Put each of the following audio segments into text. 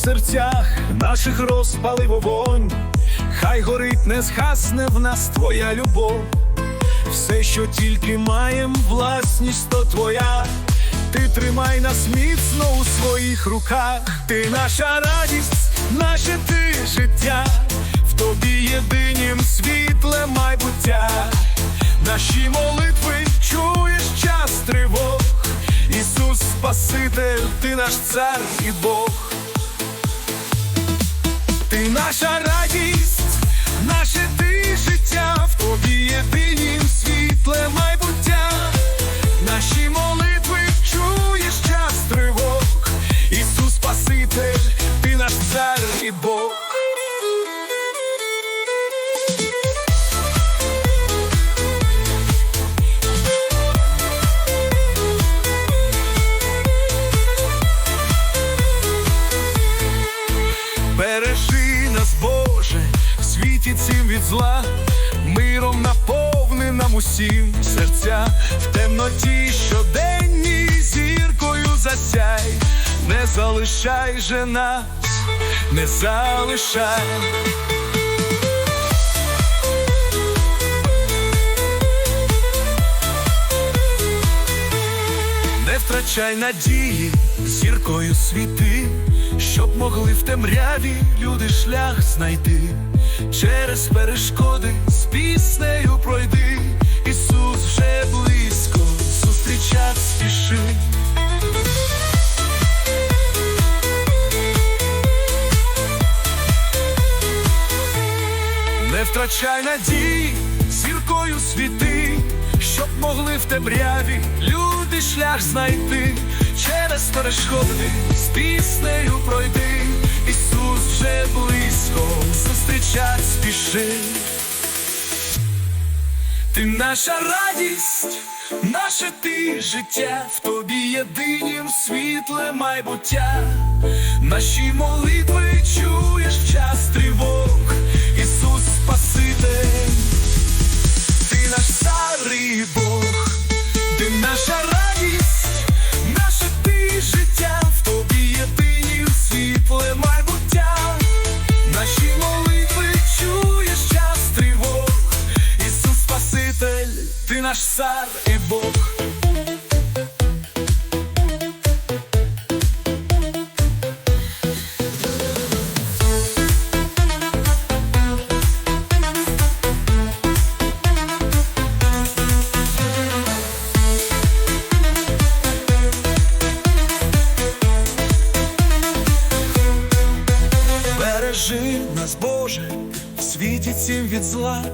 серцях наших розпали вогонь, хай горить, не згасне в нас твоя любов. Все, що тільки маєм, власність то твоя. Ти тримай нас міцно у своїх руках. Ти наша радість, наше ти життя, в тобі єдинім світле майбуття. Наші молитви чуєш час тривог. Ісус Спаситель, ти наш цар і Бог. Ти наша радість, зла, миром наповни нам усім серця, в темноті щоденній зіркою засяй, не залишай же нас, не залишай. Втрачай надії, зіркою світи, щоб могли в темряві люди шлях знайти. Через перешкоди з піснею пройди, Ісус вже близько, зустрічать спіши. Не втрачай надії, зіркою світи, щоб могли в темряві люди шлях знайти, через перешкоди з піснею пройди, Ісус вже близько, зустрічать спіши. Ти наша радість, наше ти життя, в тобі єдинім світле майбуття, наші молитви чуєш час тривог, Ісус Спаситель, наш цар і Бог. Бережи нас, Боже, в світі від зла,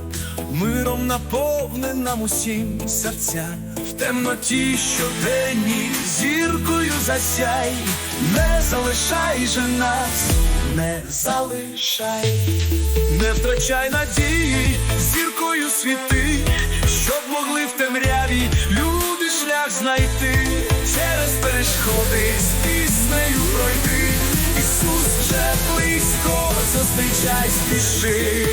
миром наповни нам усім серця, в темноті щоденній зіркою засяй, не залишай же нас, не залишай, не втрачай надії, зіркою світи, щоб могли в темряві люди шлях знайти, через перешкоди з піснею пройти. Ісус вже близько, зустрічай спіши.